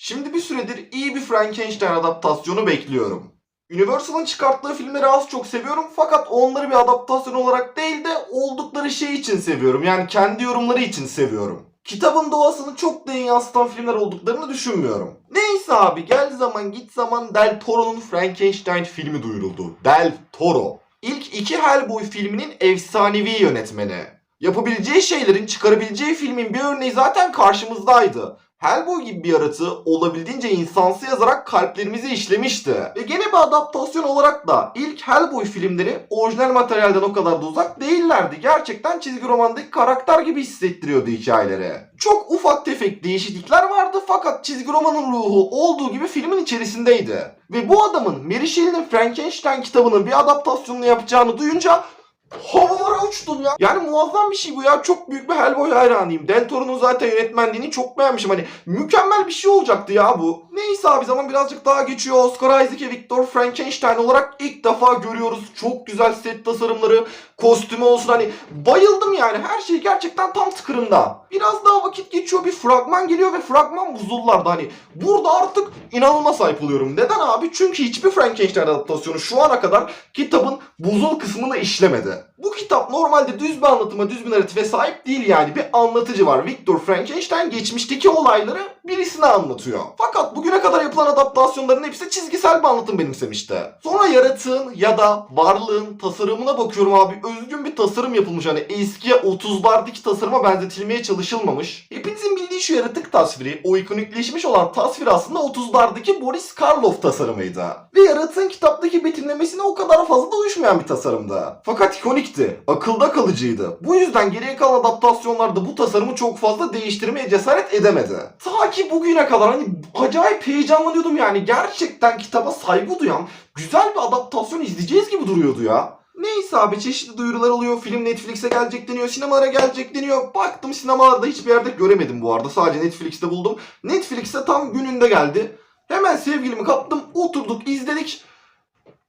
Şimdi bir süredir iyi bir Frankenstein adaptasyonu bekliyorum. Universal'ın çıkarttığı filmleri az çok seviyorum fakat onları bir adaptasyon olarak değil de oldukları şey için seviyorum. Yani kendi yorumları için seviyorum. Kitabın doğasını çok da yansıtan filmler olduklarını düşünmüyorum. Neyse abi gel zaman git zaman Del Toro'nun Frankenstein filmi duyuruldu. Del Toro. İlk iki Hellboy filminin efsanevi yönetmeni. Yapabileceği şeylerin çıkarabileceği filmin bir örneği zaten karşımızdaydı. Hellboy gibi bir yaratığı olabildiğince insansı yazarak kalplerimize işlemişti. Ve gene bir adaptasyon olarak da ilk Hellboy filmleri orijinal materyalden o kadar da uzak değillerdi. Gerçekten çizgi romandaki karakter gibi hissettiriyordu hikayeleri. Çok ufak tefek değişiklikler vardı fakat çizgi romanın ruhu olduğu gibi filmin içerisindeydi. Ve bu adamın Mary Shelley'nin Frankenstein kitabının bir adaptasyonunu yapacağını duyunca Havalara uçtum ya. Yani muazzam bir şey bu ya. Çok büyük bir Hellboy hayranıyım. Del zaten yönetmenliğini çok beğenmişim. Hani mükemmel bir şey olacaktı ya bu. Neyse abi zaman birazcık daha geçiyor. Oscar Isaac'e Victor Frankenstein olarak ilk defa görüyoruz. Çok güzel set tasarımları, kostümü olsun hani bayıldım yani. Her şey gerçekten tam tıkırında. Biraz daha vakit geçiyor. Bir fragman geliyor ve fragman buzullarda hani. Burada artık inanılmaz sahip oluyorum. Neden abi? Çünkü hiçbir Frankenstein adaptasyonu şu ana kadar kitabın buzul kısmını işlemedi. Bu kitap normalde düz bir anlatıma, düz bir narratife sahip değil yani. Bir anlatıcı var. Victor Frankenstein geçmişteki olayları birisine anlatıyor. Fakat bugüne kadar yapılan adaptasyonların hepsi çizgisel bir anlatım benimsemişti. Sonra yaratığın ya da varlığın tasarımına bakıyorum abi. Özgün bir tasarım yapılmış. Hani eski 30'lardaki tasarıma benzetilmeye çalışılmamış. Hepinizin bildiği şu yaratık tasviri, o ikonikleşmiş olan tasvir aslında 30'lardaki Boris Karloff tasarımıydı. Ve yaratığın kitaptaki betimlemesine o kadar fazla da uyuşmayan bir tasarımdı. Fakat ikonikti, akılda kalıcıydı. Bu yüzden geriye kalan adaptasyonlarda bu tasarımı çok fazla değiştirmeye cesaret edemedi. Ta ki bugüne kadar hani acayip heyecanlanıyordum yani. Gerçekten kitaba saygı duyan güzel bir adaptasyon izleyeceğiz gibi duruyordu ya. Neyse abi çeşitli duyurular oluyor. Film Netflix'e gelecek deniyor. Sinemalara gelecek deniyor. Baktım sinemalarda hiçbir yerde göremedim bu arada. Sadece Netflix'te buldum. Netflix'e tam gününde geldi. Hemen sevgilimi kaptım. Oturduk izledik.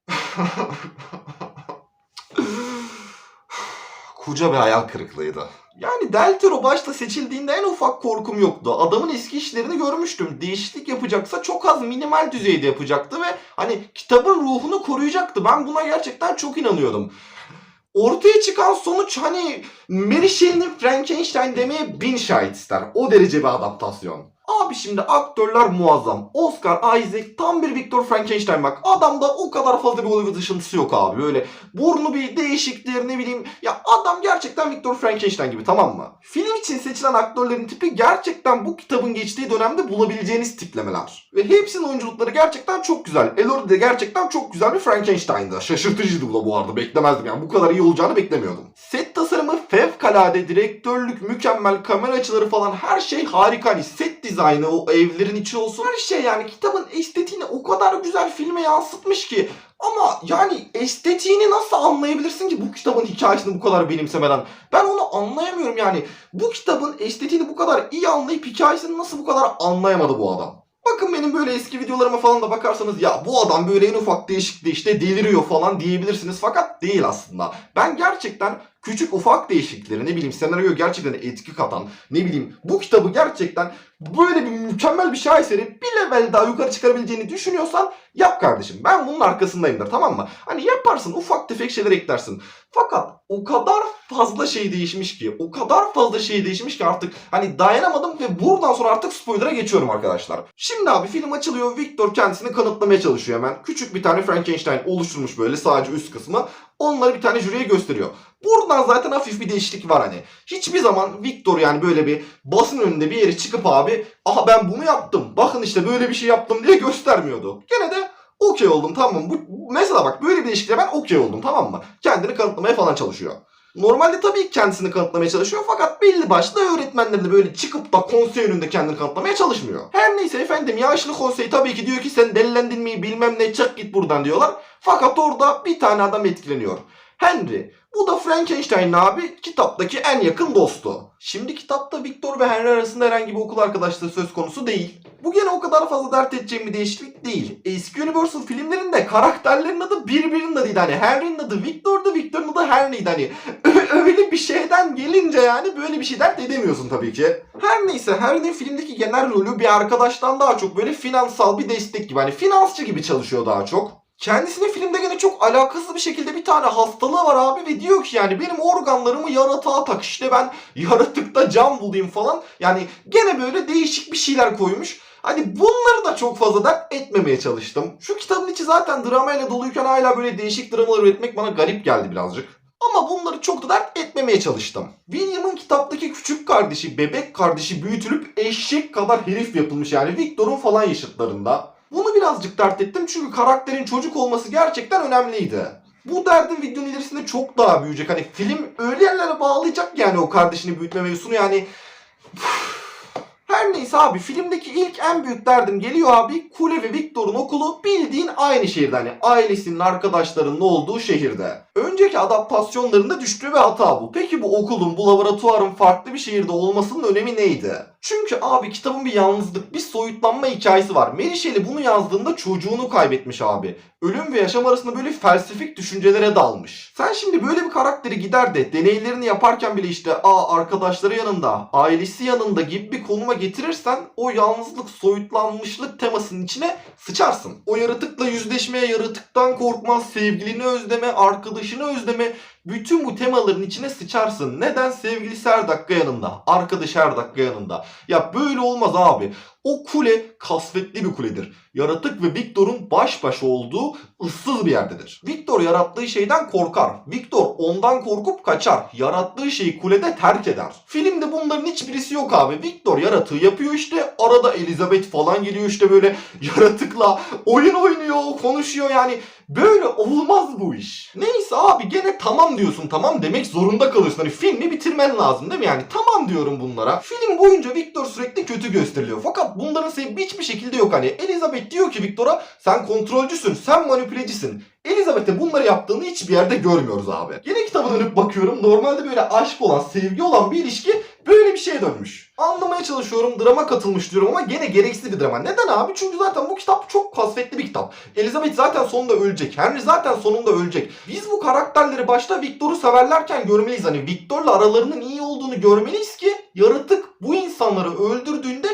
Koca bir hayal kırıklığıydı. Yani Del Toro başta seçildiğinde en ufak korkum yoktu. Adamın eski işlerini görmüştüm. Değişiklik yapacaksa çok az minimal düzeyde yapacaktı ve hani kitabın ruhunu koruyacaktı. Ben buna gerçekten çok inanıyordum. Ortaya çıkan sonuç hani Mary Shelley'nin Frankenstein demeye bin şahit ister. O derece bir adaptasyon. Abi şimdi aktörler muazzam. Oscar Isaac tam bir Victor Frankenstein bak. Adamda o kadar fazla bir Hollywood ışıntısı yok abi. Böyle burnu bir değişiktir ne bileyim. Ya adam gerçekten Victor Frankenstein gibi tamam mı? Film için seçilen aktörlerin tipi gerçekten bu kitabın geçtiği dönemde bulabileceğiniz tiplemeler. Ve hepsinin oyunculukları gerçekten çok güzel. Elodie de gerçekten çok güzel bir Frankenstein'dı. Şaşırtıcıydı bu da bu arada. Beklemezdim yani. Bu kadar iyi olacağını beklemiyordum. Set tasarımı fevkalade, direktörlük mükemmel, kamera açıları falan her şey harika. Hani set dizaynı, o evlerin içi olsun her şey yani kitabın estetiğini o kadar güzel filme yansıtmış ki ama yani estetiğini nasıl anlayabilirsin ki bu kitabın hikayesini bu kadar benimsemeden? Ben onu anlayamıyorum yani. Bu kitabın estetiğini bu kadar iyi anlayıp hikayesini nasıl bu kadar anlayamadı bu adam? Bakın benim böyle eski videolarıma falan da bakarsanız ya bu adam böyle en ufak değişikliği işte deliriyor falan diyebilirsiniz fakat değil aslında. Ben gerçekten küçük ufak değişiklikleri ne bileyim senaryo gerçekten etki katan ne bileyim bu kitabı gerçekten böyle bir mükemmel bir şaheseri bir level daha yukarı çıkarabileceğini düşünüyorsan yap kardeşim. Ben bunun arkasındayımdır tamam mı? Hani yaparsın ufak tefek şeyler eklersin. Fakat o kadar fazla şey değişmiş ki o kadar fazla şey değişmiş ki artık hani dayanamadım ve buradan sonra artık spoiler'a geçiyorum arkadaşlar. Şimdi abi film açılıyor Victor kendisini kanıtlamaya çalışıyor hemen. Küçük bir tane Frankenstein oluşturmuş böyle sadece üst kısmı. Onları bir tane jüriye gösteriyor. Buradan zaten hafif bir değişiklik var hani. Hiçbir zaman Victor yani böyle bir basın önünde bir yere çıkıp abi aha ben bunu yaptım. Bakın işte böyle bir şey yaptım diye göstermiyordu. Gene de okey oldum tamam mı? Bu, mesela bak böyle bir değişikliğe ben okey oldum tamam mı? Kendini kanıtlamaya falan çalışıyor. Normalde tabii kendisini kanıtlamaya çalışıyor fakat belli başlı öğretmenler de böyle çıkıp da konsey önünde kendini kanıtlamaya çalışmıyor. Her neyse efendim yaşlı konsey tabii ki diyor ki sen delilendin mi bilmem ne çık git buradan diyorlar. Fakat orada bir tane adam etkileniyor. Henry. Bu da Frankenstein abi kitaptaki en yakın dostu. Şimdi kitapta Victor ve Henry arasında herhangi bir okul arkadaşlığı söz konusu değil. Bu gene o kadar fazla dert edeceğim bir değişiklik değil. Eski Universal filmlerinde karakterlerin adı birbirinin adıydı. Hani Henry'nin adı Victor'du, Victor'un adı Henry'di. Hani öyle bir şeyden gelince yani böyle bir şey dert edemiyorsun tabii ki. Her neyse Henry'nin filmdeki genel rolü bir arkadaştan daha çok böyle finansal bir destek gibi. Hani finansçı gibi çalışıyor daha çok. Kendisinin filmde gene çok alakasız bir şekilde bir tane hastalığı var abi ve diyor ki yani benim organlarımı yaratığa tak işte ben yaratıkta can bulayım falan. Yani gene böyle değişik bir şeyler koymuş. Hani bunları da çok fazla dert etmemeye çalıştım. Şu kitabın içi zaten dramayla doluyken hala böyle değişik dramalar üretmek bana garip geldi birazcık. Ama bunları çok da dert etmemeye çalıştım. William'ın kitaptaki küçük kardeşi, bebek kardeşi büyütülüp eşek kadar herif yapılmış yani Victor'un falan yaşıtlarında. Bunu birazcık dert ettim çünkü karakterin çocuk olması gerçekten önemliydi. Bu derdin videonun ilerisinde çok daha büyüyecek. Hani film öyle yerlere bağlayacak yani o kardeşini büyütme mevzusunu yani... Her neyse abi filmdeki ilk en büyük derdim geliyor abi Kule ve Victor'un okulu bildiğin aynı şehirde hani ailesinin arkadaşlarının olduğu şehirde. Önceki adaptasyonlarında düştüğü bir hata bu. Peki bu okulun bu laboratuvarın farklı bir şehirde olmasının önemi neydi? Çünkü abi kitabın bir yalnızlık, bir soyutlanma hikayesi var. Shelley bunu yazdığında çocuğunu kaybetmiş abi. Ölüm ve yaşam arasında böyle felsefik düşüncelere dalmış. Sen şimdi böyle bir karakteri gider de deneylerini yaparken bile işte aa arkadaşları yanında, ailesi yanında gibi bir konuma getirirsen o yalnızlık, soyutlanmışlık temasının içine sıçarsın. O yaratıkla yüzleşmeye, yaratıktan korkmaz, sevgilini özleme, arkadaşını özleme, bütün bu temaların içine sıçarsın. Neden? Sevgilisi her dakika yanında. Arkadaşı her dakika yanında. Ya böyle olmaz abi. O kule kasvetli bir kuledir. Yaratık ve Victor'un baş başa olduğu ıssız bir yerdedir. Victor yarattığı şeyden korkar. Victor ondan korkup kaçar. Yarattığı şeyi kulede terk eder. Filmde bunların hiçbirisi yok abi. Victor yaratığı yapıyor işte. Arada Elizabeth falan geliyor işte böyle yaratıkla oyun oynuyor, konuşuyor yani. Böyle olmaz bu iş. Neyse abi gene tamam diyorsun tamam demek zorunda kalıyorsun. Hani filmi bitirmen lazım değil mi? Yani tamam diyorum bunlara. Film boyunca Victor sürekli kötü gösteriliyor. Fakat bunların sebebi hiçbir şekilde yok. Hani Elizabeth diyor ki Victor'a sen kontrolcüsün, sen manipülecisin. Elizabeth'e bunları yaptığını hiçbir yerde görmüyoruz abi. Yine kitaba dönüp bakıyorum. Normalde böyle aşk olan, sevgi olan bir ilişki böyle bir şeye dönmüş. Anlamaya çalışıyorum, drama katılmış diyorum ama gene gereksiz bir drama. Neden abi? Çünkü zaten bu kitap çok kasvetli bir kitap. Elizabeth zaten sonunda ölecek. Henry zaten sonunda ölecek. Biz bu karakterleri başta Victor'u severlerken görmeliyiz. Hani Victor'la aralarının iyi olduğunu görmeliyiz ki yaratık bu insanları öldürdüğünde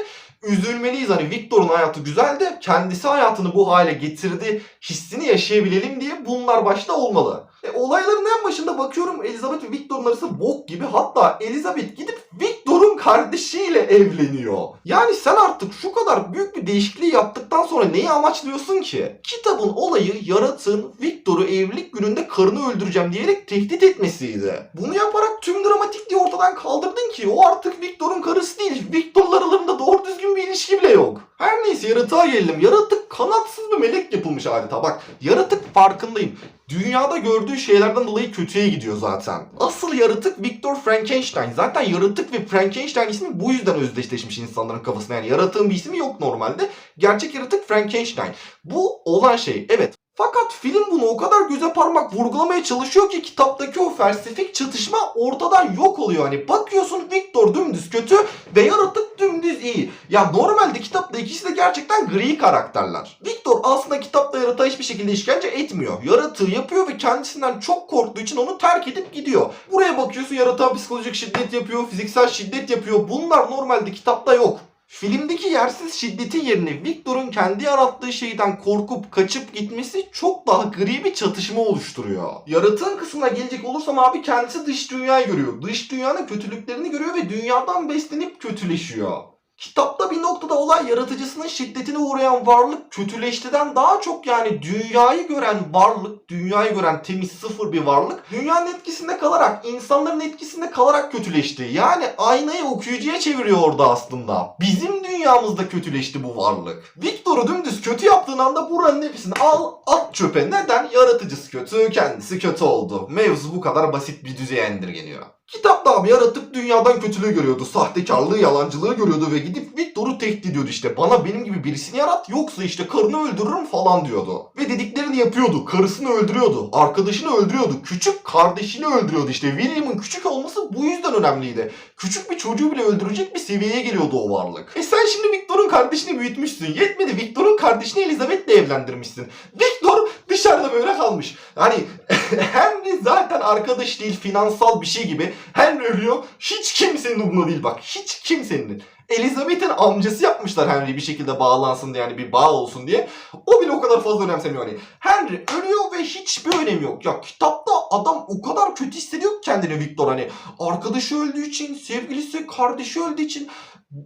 üzülmeliyiz. Hani Victor'un hayatı güzel de kendisi hayatını bu hale getirdi hissini yaşayabilelim diye bunlar başta olmalı. E, olayların en başında bakıyorum Elizabeth ve Victor'un arası bok gibi. Hatta Elizabeth gidip Victor'un kardeşiyle evleniyor. Yani sen artık şu kadar büyük bir değişikliği yaptıktan sonra neyi amaçlıyorsun ki? Kitabın olayı yaratığın Victor'u evlilik gününde karını öldüreceğim diyerek tehdit etmesiydi. Bunu yaparak tüm dramatikliği ortadan kaldırdın ki o artık Victor'un karısı değil. Victor'la aralarında doğru düzgün bir ilişki bile yok. Her neyse yaratığa gelelim. Yaratık kanatsız bir melek yapılmış adeta. Bak yaratık farkındayım. Dünyada gördüğü şeylerden dolayı kötüye gidiyor zaten. Asıl yaratık Victor Frankenstein. Zaten yaratık ve Frankenstein ismi bu yüzden özdeşleşmiş insanların kafasına. Yani yaratığın bir ismi yok normalde. Gerçek yaratık Frankenstein. Bu olan şey evet. Fakat film bunu o kadar göze parmak vurgulamaya çalışıyor ki kitaptaki o felsefik çatışma ortadan yok oluyor. Hani bakıyorsun Victor dümdüz kötü ve yaratık dümdüz iyi. Ya normalde kitapta ikisi de gerçekten gri karakterler. Victor aslında kitapta yaratığa hiçbir şekilde işkence etmiyor. Yaratığı yapıyor ve kendisinden çok korktuğu için onu terk edip gidiyor. Buraya bakıyorsun yaratığa psikolojik şiddet yapıyor, fiziksel şiddet yapıyor. Bunlar normalde kitapta yok. Filmdeki yersiz şiddetin yerine Victor'un kendi yarattığı şeyden korkup kaçıp gitmesi çok daha gri bir çatışma oluşturuyor. Yaratığın kısmına gelecek olursam abi kendisi dış dünyayı görüyor. Dış dünyanın kötülüklerini görüyor ve dünyadan beslenip kötüleşiyor. Kitapta bir noktada olay yaratıcısının şiddetine uğrayan varlık kötüleştiden daha çok yani dünyayı gören varlık, dünyayı gören temiz sıfır bir varlık dünyanın etkisinde kalarak, insanların etkisinde kalarak kötüleşti. Yani aynayı okuyucuya çeviriyor orada aslında. Bizim dünyamızda kötüleşti bu varlık. Victor'u dümdüz kötü yaptığın anda buranın hepsini al at çöpe. Neden? Yaratıcısı kötü, kendisi kötü oldu. Mevzu bu kadar basit bir düzeye indirgeniyor. Kitapta abi yaratık dünyadan kötülüğü görüyordu. Sahtekarlığı, yalancılığı görüyordu ve gidip Victor'u tehdit ediyordu işte. Bana benim gibi birisini yarat yoksa işte karını öldürürüm falan diyordu. Ve dediklerini yapıyordu. Karısını öldürüyordu. Arkadaşını öldürüyordu. Küçük kardeşini öldürüyordu işte. William'ın küçük olması bu yüzden önemliydi. Küçük bir çocuğu bile öldürecek bir seviyeye geliyordu o varlık. E sen şimdi Victor'un kardeşini büyütmüşsün. Yetmedi Victor'un kardeşini Elizabeth'le evlendirmişsin. Victor dışarıda böyle kalmış. Yani Henry zaten arkadaş değil finansal bir şey gibi. Henry ölüyor. Hiç kimsenin umurunda değil bak. Hiç kimsenin. Elizabeth'in amcası yapmışlar Henry bir şekilde bağlansın diye yani bir bağ olsun diye. O bile o kadar fazla önemsemiyor hani. Henry ölüyor ve hiçbir önemi yok. Ya kitapta adam o kadar kötü hissediyor kendini Victor hani. Arkadaşı öldüğü için, sevgilisi, kardeşi öldüğü için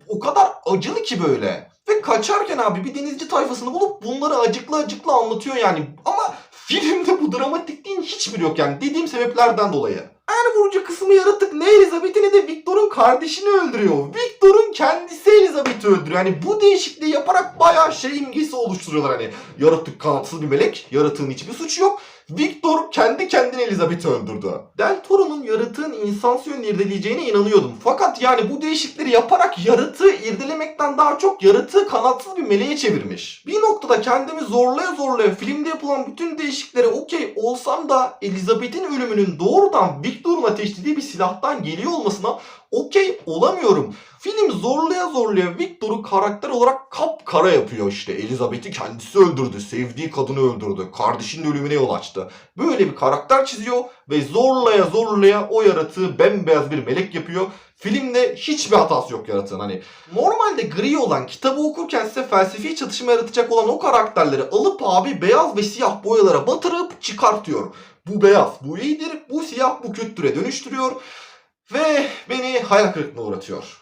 o kadar acılı ki böyle. Ve kaçarken abi bir denizci tayfasını bulup bunları acıklı acıklı anlatıyor yani. Ama filmde bu dramatikliğin hiçbiri yok yani dediğim sebeplerden dolayı. En vurucu kısmı yaratık ne Elizabeth'i de Victor'un kardeşini öldürüyor. Victor'un kendisi Elizabeth'i öldürüyor. Yani bu değişikliği yaparak bayağı şey imgesi oluşturuyorlar hani. Yaratık kanatsız bir melek, yaratığın hiçbir suçu yok. Victor kendi kendine Elizabeth'i öldürdü. Del Toro'nun yaratığın insansı yönünü irdeleyeceğine inanıyordum. Fakat yani bu değişikleri yaparak yaratığı irdelemekten daha çok yaratığı kanatsız bir meleğe çevirmiş. Bir noktada kendimi zorlaya zorlaya filmde yapılan bütün değişikliklere okey olsam da Elizabeth'in ölümünün doğrudan Victor'un ateşlediği bir silahtan geliyor olmasına okey olamıyorum. Film zorlaya zorlaya Victor'u karakter olarak kapkara yapıyor işte. Elizabeth'i kendisi öldürdü, sevdiği kadını öldürdü, kardeşinin ölümüne yol açtı. Böyle bir karakter çiziyor ve zorlaya zorlaya o yaratığı bembeyaz bir melek yapıyor. Filmde hiçbir hatası yok yaratığın hani. Normalde gri olan kitabı okurken size felsefi çatışma yaratacak olan o karakterleri alıp abi beyaz ve siyah boyalara batırıp çıkartıyor. Bu beyaz bu iyidir, bu siyah bu kötüdüre dönüştürüyor ve beni hayal kırıklığına uğratıyor.